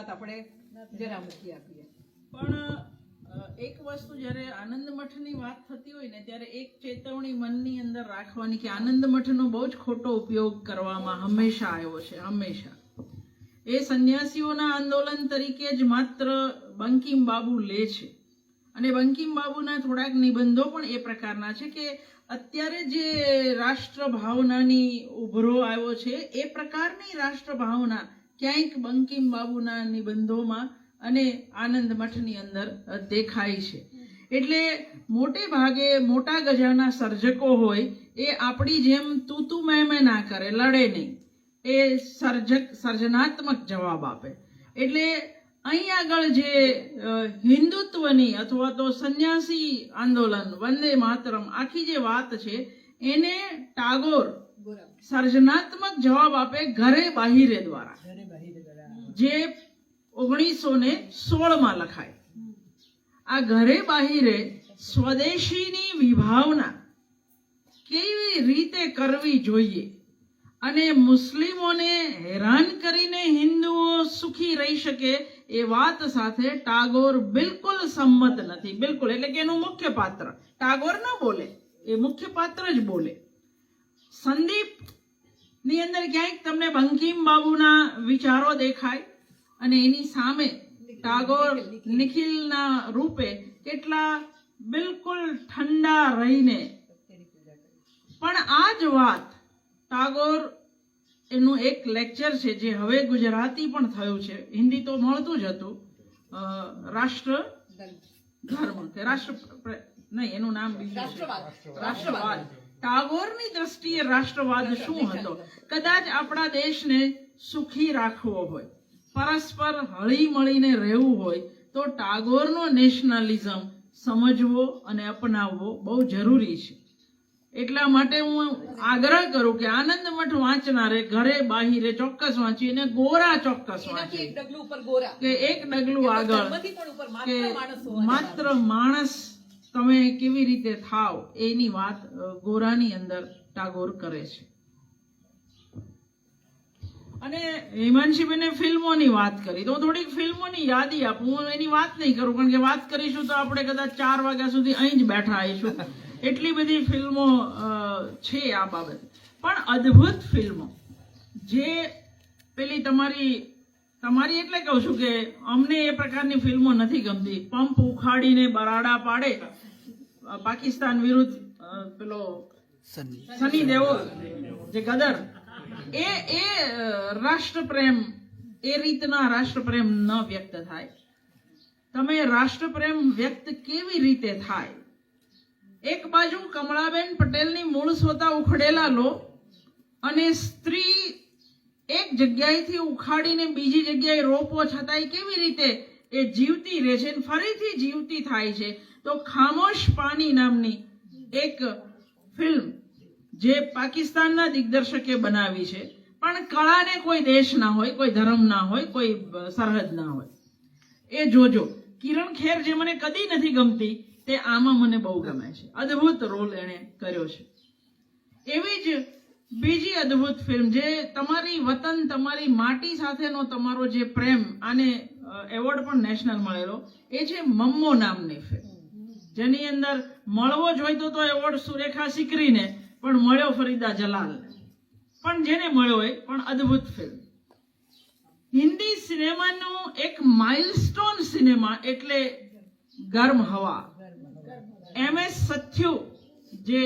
વાત આપણે જરા મૂકી આપીએ. પણ એક વસ્તુ જ્યારે આનંદ મઠની વાત થતી હોય ને, ત્યારે એક ચેતવણી મનની અંદર રાખવાની કે આનંદ મઠનો બહુ જ ખોટો ઉપયોગ કરવામાં હંમેશા આવ્યો છે, હંમેશા. એ સંન્યાસીઓના આંદોલન તરીકે જ માત્ર બંકિમ બાબુ લે છે. અને બંકિમ બાબુના થોડાક નિબંધો પણ એ પ્રકારના છે કે અત્યારે જે રાષ્ટ્ર ભાવનાની ઉભરો આવ્યો છે, એ પ્રકારની રાષ્ટ્ર ભાવના ક્યાંક બંકિમ બાબુના નિબંધોમાં અને આનંદ મઠની અંદર દેખાય છે. એટલે મોટે ભાગે મોટા ગજાના સર્જકો હોય, એ આપણી જેમ તૂતુ મેમે ના કરે, લડે નહીં. એ સર્જક, સર્જનાત્મક જવાબ આપે. એટલે અહીં આગળ જે હિન્દુત્વની અથવા તો સંન્યાસી આંદોલન વંદે માતરમ આખી જે વાત છે એને ટાગોર સર્જનાત્મક જવાબ આપે ઘરે બાહિરે દ્વારા. જે ઓગણીસો ને સોળમાં લખાય. આ ઘરે બાહિરે સ્વદેશીની વિભાવના કેવી રીતે કરવી જોઈએ અને મુસ્લિમોને હેરાન કરીને હિન્દુઓ સુખી રહી શકે એ વાત સાથે ટાગોર બિલકુલ સંમત નથી. બિલકુલ એટલે કે એનું મુખ્ય પાત્ર ટાગોર ન બોલે. એ મુખ્ય પાત્ર જ બોલે. સંદીપની અંદર ક્યાંક તમને બંકિમ બાબુના વિચારો દેખાય અને એની સામે ટાગોર નિખિલના રૂપે કેટલા બિલકુલ ઠંડા રહીને. પણ આ જ વાત ટાગોર એનું એક લેક્ચર છે જે હવે ગુજરાતી પણ થયું છે. હિન્દી તો મળતું જ હતું. રાષ્ટ્ર ધર્મ. કે રાષ્ટ્ર નહીં એનું નામ બીજું રાષ્ટ્રવાદ. ટાગોરની દ્રષ્ટિએ રાષ્ટ્રવાદ શું હતો? કદાચ આપણા દેશને સુખી રાખવો હોય પરસ્પર હળી મળીને રહેવું હોય તો ટાગોરનો નેશનલિઝમ સમજવો અને અપનાવવો બહુ જરૂરી છે. એટલા માટે હું આગ્રહ કરું કે આનંદ મઠ વાંચનારે ઘરે બાહિરે ચોક્કસ વાંચી અને ગોરા ચોક્કસ વાંચી. એક ડગલું ઉપર ગોરા. કે એક ડગલું આગળ. કે માત્ર માણસ તમે કેવી રીતે થાવ એની વાત ગોરાની અંદર ટાગોર કરે છે. અને હિમાંશીબેને ફિલ્મોની વાત કરી. તો થોડીક ફિલ્મોની યાદી આપું. હું એની વાત નહીં કરું, કારણ કે વાત કરીશું તો આપણે કદાચ ચાર વાગ્યા સુધી અહીં જ બેઠા આવીશું. એટલી બધી ફિલ્મો છે આ બાબત. પણ અદ્ભુત ફિલ્મો. જે પેલી તમારી તમારી એટલે કહું છું કે અમને એ પ્રકારની ફિલ્મો નથી ગમતી. પંપ ઉખાડીને બરાડા પાડે. પાકિસ્તાન વિરુદ્ધ પેલો સની. દેઓલ જે ગદર એ એ રાષ્ટ્રપ્રેમ એ રીતના રાષ્ટ્રપ્રેમ ન વ્યક્ત થાય. તમે રાષ્ટ્રપ્રેમ વ્યક્ત કેવી રીતે થાય? એક બાજુ કમળાબેન પટેલની મૂળ સ્વતા ઉખડેલા લો અને સ્ત્રી એક જગ્યાએથી ઉખાડીને બીજી જગ્યાએ રોપો છતાંય કેવી રીતે એ જીવતી રહે છે ફરીથી જીવતી થાય છે? તો ખામોશ પાની નામની એક ફિલ્મ જે પાકિસ્તાનના દિગ્દર્શકે બનાવી છે. પણ કળાને કોઈ દેશ ના હોય, કોઈ ધર્મ ના હોય, કોઈ સરહદ ના હોય. એ જોજો. કિરણ ખેર જે મને કદી નથી ગમતી, તે આમાં મને બહુ ગમે છે. અદ્ભુત રોલ એણે કર્યો છે. એવી જ બીજી અદ્ભુત ફિલ્મ જે તમારી વતન, તમારી માટી સાથેનો તમારો જે પ્રેમ આને એવોર્ડ પણ નેશનલ મળેલો, એ છે મમ્મો નામની ફિલ્મ. જેની અંદર મળવો જોઈતો તો એવોર્ડ સુરેખા સિકરીને, પણ મળ્યો ફરીદા જલાલને. પણ જેને મળ્યો હોય, પણ અદ્ભુત ફિલ્મ. હિન્દી સિનેમાનું એક માઇલસ્ટોન સિનેમા એટલે ગરમ હવા. એમ એસ સથ્યુ જે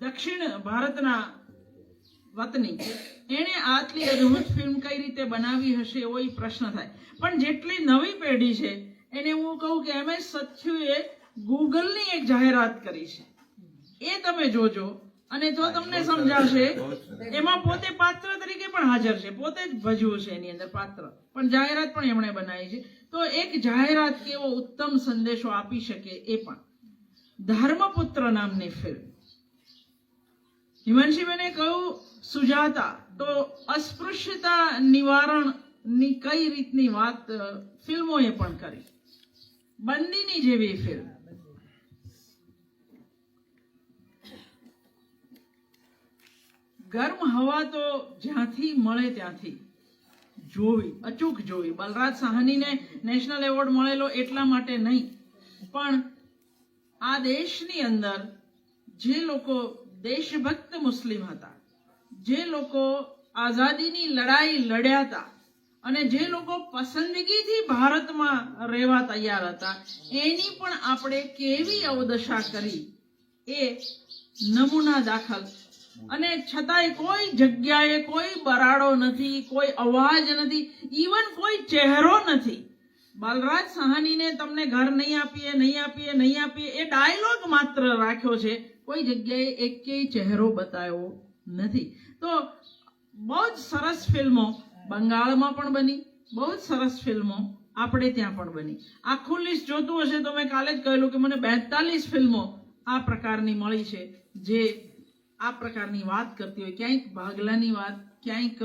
દક્ષિણ ભારતના વતની. એણે આટલી અદ્ભુત ફિલ્મ કઈ રીતે બનાવી હશે એવો પ્રશ્ન થાય. પણ જેટલી નવી પેઢી છે એને હું કહું કે એમ એસ સથ્યુએ ગૂગલની એક જાહેરાત કરી છે. એ તમે જોજો. અને તો તમને સમજાશે એમાં પોતે પાત્ર તરીકે પણ હાજર છે. પોતે જ ભજવું છે એની અંદર પાત્ર. પણ જાહેરાત પણ એમણે બનાવી છે. તો એક જાહેરાત કેવો ઉત્તમ સંદેશો આપી શકે એ પણ. ધર્મપુત્ર નામની ફિલ્મ. હિમાંશીબેને કહ્યું, સુજાતા, તો અસ્પૃશ્યતા નિવારણની કઈ રીતની વાત ફિલ્મોએ પણ કરી? બંદીની જેવી ફિલ્મ. ગરમ હવા તો જ્યાંથી મળે ત્યાંથી જોવી, અચૂક જોવી. બલરાજ સાહનીને નેશનલ એવોર્ડ મળેલો એટલા માટે નહીં. પણ આ દેશની અંદર જે લોકો દેશભક્ત મુસ્લિમ હતા. જે લોકો આઝાદીની લડાઈ લડ્યા હતા અને જે લોકો પસંદગીથી ભારતમાં રહેવા તૈયાર હતા, એની પણ આપણે કેવી અવદશા કરી એ નમૂના દાખલ. અને છતાંય કોઈ જગ્યાએ કોઈ બરાડો નથી, કોઈ અવાજ નથી ઇવન કોઈ ચહેરો નથી. બલરાજ સહાનીને તમને ઘર નહીં આપીએ નહીં આપીએ નહીં આપીએ એ ડાયલોગ માત્ર રાખ્યો છે કોઈ જગ્યાએ એકેય ચહેરો બતાવ્યો નથી. તો બહુ જ સરસ ફિલ્મો બંગાળમાં પણ બની, બહુ જ સરસ ફિલ્મો આપણે ત્યાં પણ બની. આખું લિસ્ટ જોતું હશે તો મેં કાલે જ કહેલું કે મને બેતાલીસ ફિલ્મો આ પ્રકારની મળી છે, જે આ પ્રકારની વાત કરતી હોય. ક્યાંક ભાગલાની વાત, ક્યાંક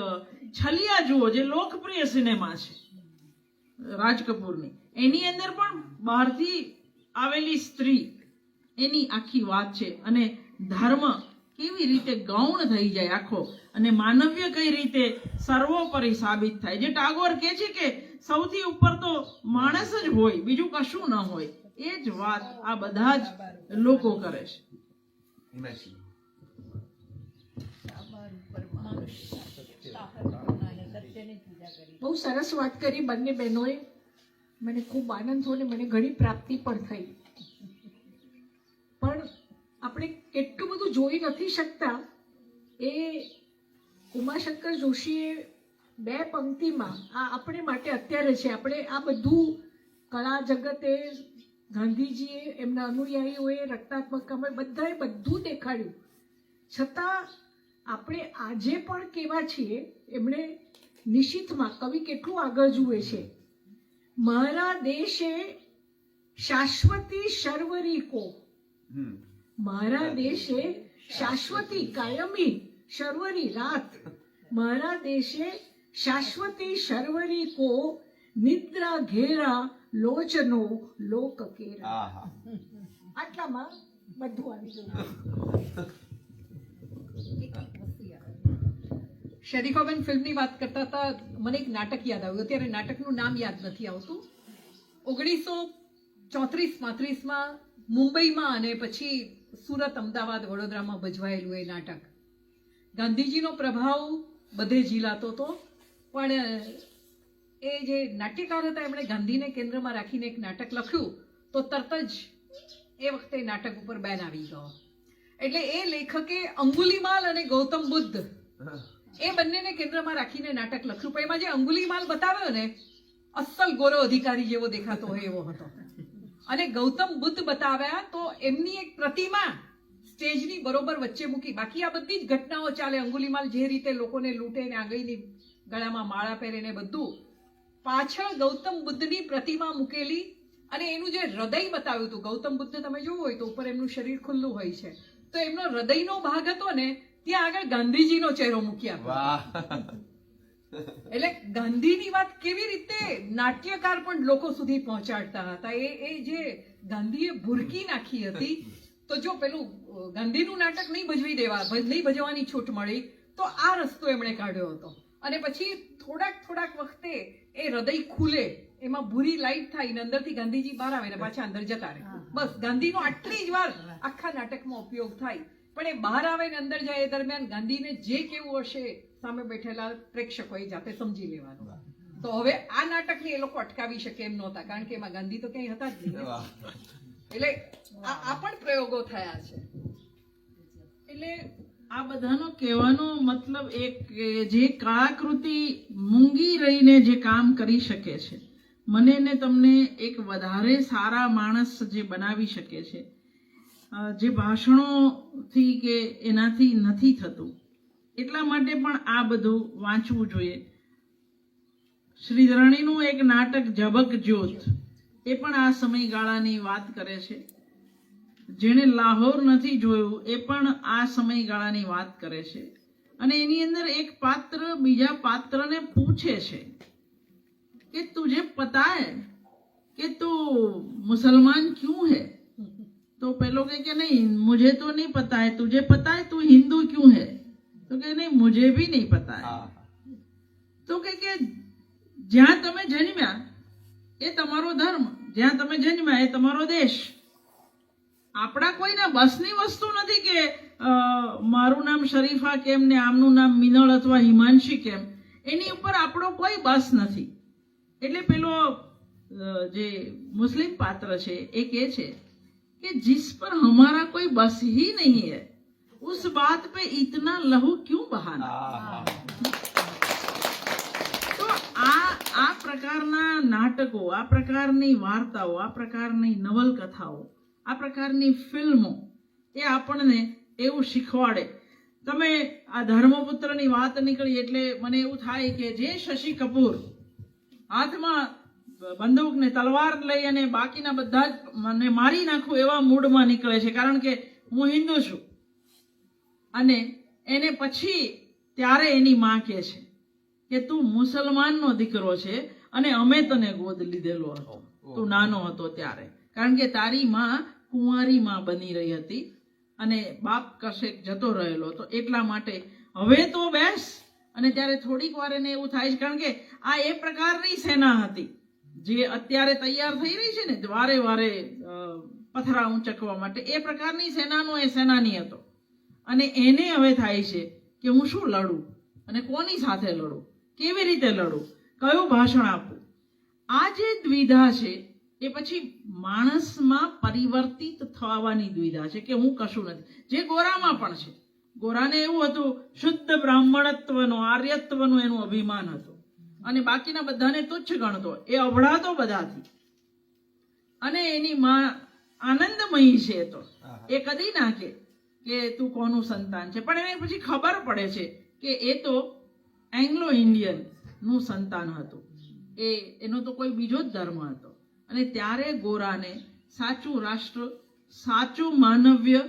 છલિયા જુઓ, જે લોકપ્રિય સિનેમા છે, રાજ કપૂરની. એની અંદર પણ બહારથી આવેલી સ્ત્રી એની આખી વાત છે. અને ધર્મ કેવી રીતે ગૌણ થઈ જાય આખો? અને માનવ્ય કઈ રીતે સર્વોપરી સાબિત થાય? જે ટાગોર કહે છે કે સૌથી ઉપર તો માણસ જ હોય, બીજું કશું ન હોય. એ જ વાત આ બધા જ લોકો કરે છે. બહુ સરસ વાત કરી બંને બહેનોએ. મને ખૂબ આનંદ થયો ને મને ઘણી પ્રાપ્તિ પણ થઈ. પણ આપણે કેટલું બધું જોઈ નથી શકતા. એ ઉમાશંકર જોશીએ બે પંક્તિમાં આ આપણે માટે અત્યારે છે. આપણે આ બધું કળા જગતે ગાંધીજીએ, એમના અનુયાયીઓએ રક્તાત્મક કામે બધાએ બધું દેખાડ્યું. છતાં આપણે આજે પણ કેવા છીએ? એમણે નિશ્ચિતમાં કવિ કેટલું આગળ જુએ છે? મારા દેશે શાશ્વતી શર્વરી કો મારા દેશે શાશ્વતી કાયમી શર્વરી રાત. મારા દેશે શાશ્વતી શર્વરી કો નિદ્રા ઘેરા લોચનો લોક કેરા. આટલામાં બધું આવી ગયું. શરીફાબેન ફિલ્મની વાત કરતા હતા મને એક નાટક યાદ આવ્યું. અત્યારે નાટકનું નામ યાદ નથી આવતું. ઓગણીસો ચોત્રીસ પાંત્રીસમાં મુંબઈમાં અને પછી સુરત, અમદાવાદ, વડોદરામાં ભજવાયેલું એ નાટક. ગાંધીજીનો પ્રભાવ બધે ઝીલાતો હતો પણ, એ જે નાટ્યકાર હતા, એમણે ગાંધીને કેન્દ્રમાં રાખીને એક નાટક લખ્યું, તો તરત જ એ વખતે નાટક ઉપર બેન આવી ગયો. એટલે એ લેખકે અંગુલીમાલ અને ગૌતમ બુદ્ધ એ બંનેને કેન્દ્રમાં રાખીને નાટક લખ્યું. પણ એમાં જે અંગુલીમાલ બતાવ્યો ને, અસલ ગોરો અધિકારી જેવો દેખાતો હોય એવો હતો. અને ગૌતમ બુદ્ધ બતાવ્યા તો એમની એક પ્રતિમા સ્ટેજની બરોબર વચ્ચે મૂકી. બાકી આ બધી જ ઘટનાઓ ચાલે અંગુલીમાલ જે રીતે લોકોને લૂંટે ને આગળની ગળામાં માળા પહેરે ને બધું. પાછળ ગૌતમ બુદ્ધની પ્રતિમા મૂકેલી અને એનું જે હૃદય બતાવ્યું હતું, ગૌતમ બુદ્ધ તમે જોવું હોય તો ઉપર એમનું શરીર ખુલ્લું હોય છે. તો એમનો હૃદયનો ભાગ હતો ને, ત્યાં આગળ ગાંધીજીનો ચહેરો મૂક્યા. એટલે ગાંધીની વાત કેવી રીતે નાટ્યકાર પણ લોકો સુધી પહોંચાડતા હતા? એ એ જે ગાંધીએ ભૂરકી નાખી હતી તો જો પેલું ગાંધીનું નાટક નહીં ભજવી દેવા નહીં ભજવાની છૂટ મળી તો આ રસ્તો એમણે કાઢ્યો હતો. અને પછી થોડાક થોડાક વખતે એ હૃદય ખુલે એમાં ભૂરી લાઈટ થાય ને અંદરથી ગાંધીજી બહાર આવે ને પાછા અંદર જતા રહે. બસ ગાંધીનો આટલી જ વાર આખા નાટકમાં ઉપયોગ થાય પણ એ બહાર આવે ને અંદર જાય એ દરમિયાન ગાંધીને જે કેવું હશે સામે બેઠેલા પ્રેક્ષકોએ જાતે સમજી લેવાનું. તો હવે આ નાટકને એ લોકો અટકાવી શકે એમ નહોતા કારણ કે એમાં ગાંધી તો ક્યાંય હતા જ નહીં. એટલે આ આ પણ પ્રયોગો થયા છે. એટલે આ બધાનો કહેવાનો મતલબ એક જે કળાકૃતિ મૂંગી રહીને જે કામ કરી શકે છે મને ને તમને એક વધારે સારા માણસ જે બનાવી શકે છે જે ભાષણોથી કે એનાથી નથી થતું, એટલા માટે પણ આ બધું વાંચવું જોઈએ. શ્રી ધરણીનું એક નાટક જબક જ્યોત, એ પણ આ સમયગાળાની વાત કરે છે. જેણે લાહોર નથી જોયું, એ પણ આ સમયગાળાની વાત કરે છે. અને એની અંદર એક પાત્ર, બીજા પાત્રને પૂછે છે કે તુજે પતા હે કે તું મુસલમાન ક્યું હૈ? तो पेलो के कि नहीं मुझे तो नहीं पता है तुझे पता है तू हिंदू क्यों है तो કે નહીં मुझे भी नहीं पता है આહા તો કે કે જ્યાં તમે જન્મ્યા એ તમારો ધર્મ જ્યાં તમે જન્મ્યા એ તમારો દેશ આપણા કોઈના બસની વસ્તુ નથી કે અ, મારું નામ શરીફા કેમ ને આમનું નામ મિનળ અથવા હિમાંશી કેમ એની ઉપર આપણો કોઈ બસ નથી એટલે પેલો અ, જે મુસ્લિમ પાત્ર છે એ કહે છે कि जिस पर हमारा कोई बस ही नहीं है उस बात पे इतना लहू क्यों बहाना તો આ આ પ્રકારના નાટકો આ પ્રકારની વાર્તાઓ આ પ્રકારની નવલકથાઓ આ પ્રકારની ફિલ્મો એ આપણને એવું શીખવાડે તમે આ ધર્મપુત્રની વાત નીકળી એટલે મને એવું થાય કે જે શશી કપૂર હાથમાં બંદૂક ને તલવાર લઈ અને બાકીના બધા જ મને મારી નાખું એવા મૂડમાં નીકળે છે. કારણ કે હું હિન્દુ છું. અને એને પછી ત્યારે એની માં કહે છે કે તું મુસલમાનનો દીકરો છે અને અમે તને ગોદ લીધેલો હતો. તું નાનો હતો ત્યારે. કારણ કે તારી માં કુંવારી માં બની રહી હતી અને બાપ કશેક જતો રહેલો તો એટલા માટે હવે તો બેસ. અને ત્યારે થોડીક વાર એને એવું થાય છે. કારણ કે આ એ પ્રકારની સેના હતી. જે અત્યારે તૈયાર થઈ રહી છે ને વારે વારે પથરા ઊંચકવા માટે, એ પ્રકારની સેનાનો એ સેનાની હતો. અને એને હવે થાય છે કે હું શું લડું? અને કોની સાથે લડું? કેવી રીતે લડું? કયું ભાષણ આપું? આ જે દ્વિધા છે, એ પછી માણસમાં પરિવર્તિત થવાની દ્વિધા છે કે હું કશું નથી. જે ગોરામાં પણ છે. ગોરાને એવું હતું, શુદ્ધ બ્રાહ્મણત્વનો, આર્યત્વનું એનું અભિમાન હતું. અને બાકીના બધાને તુચ્છ ગણતો એ અભડાતો બધાથી. અને એની માં આનંદમયી છે તો. એ કદી ના કે તું કોનું સંતાન છે? પણ એને પછી ખબર પડે છે કે એ તો એંગ્લો ઇન્ડિયનનું સંતાન હતું. એ એનો તો કોઈ બીજો જ ધર્મ હતો. અને ત્યારે ગોરાને સાચું રાષ્ટ્ર સાચું માનવ્ય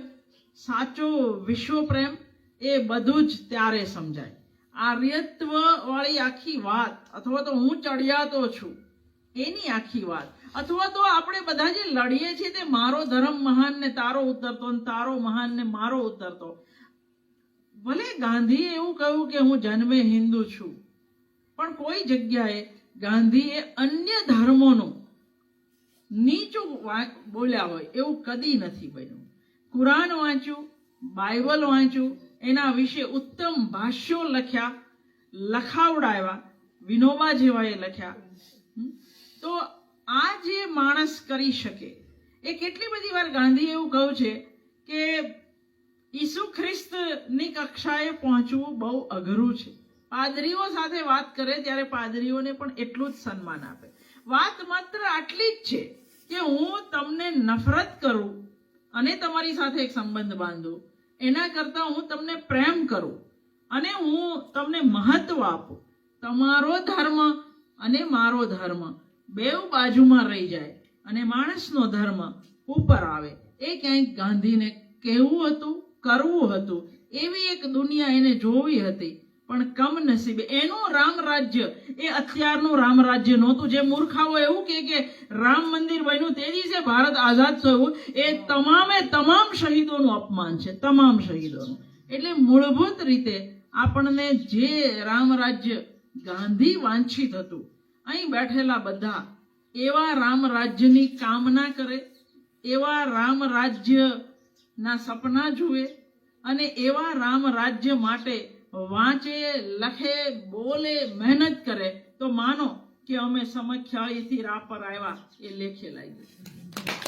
સાચો વિશ્વ પ્રેમ એ બધું જ ત્યારે સમજાય. આર્યત્વ વાળી આખી વાત, અથવા તો હું ચડિયાતો છું, એની આખી વાત. અથવા તો આપણે બધા જે લડીએ છીએ તે મારો ધર્મ મહાન ને તારો ઉતરતો ને તારો મહાન ને મારો ઉતરતો. ભલે ગાંધીએ એવું કહ્યું કે હું જન્મે હિન્દુ છું, પણ કોઈ જગ્યાએ ગાંધીએ અન્ય ધર્મોનું નીચું બોલ્યા હોય એવું કદી નથી બન્યું. કુરાન વાંચ્યું, બાઇબલ વાંચ્યું એના વિશે ઉત્તમ ભાષ્યો લખ્યા, લખાવડાવ્યા, વિનોબા જેવાએ લખ્યા. તો આ જે માણસ કરી શકે, એ કેટલી બધી વાર ગાંધી એવું કહ્યું છે કે ઈસુ ખ્રિસ્તની કક્ષાએ પહોંચવું બહુ અઘરું છે. પાદરીઓ સાથે વાત કરે ત્યારે પાદરીઓને પણ એટલું જ સન્માન આપે. વાત માત્ર આટલી જ છે કે હું તમને નફરત કરું અને તમારી સાથે એક સંબંધ બાંધું. એના કરતાં હું તમને પ્રેમ કરું અને હું તમને મહત્વ આપું. તમારો ધર્મ અને મારો ધર્મ બેઉ બાજુમાં રહી જાય અને માણસનો ધર્મ ઉપર આવે. એ ક્યાંક ગાંધીને કહેવું હતું, કરવું હતું, એવી એક દુનિયા એને જોવી હતી. પણ કમનસીબે એનું રામ રાજ્ય, એ અત્યારનું રામ રાજ્ય નહોતું. જે મૂર્ખાઓ એવું કહે કે રામ મંદિર બન્યું તે દિવસે ભારત આઝાદ થયું. એ તમામે તમામ શહીદોનું અપમાન છે, તમામ શહીદોનું. એટલે મૂળભૂત રીતે આપણને જે રામ રાજ્ય ગાંધી વાંછિત હતું, અહીં બેઠેલા બધા એવા રામ રાજ્યની કામના કરે, એવા રામ રાજ્યના સપના જુએ અને એવા રામ રાજ્ય માટે વાંચે, લખે, બોલે, મહેનત કરે, તો માનો કે અમે સમખ્યાળીથી રાહ પર આવ્યા એ લેખે લાગ્યું.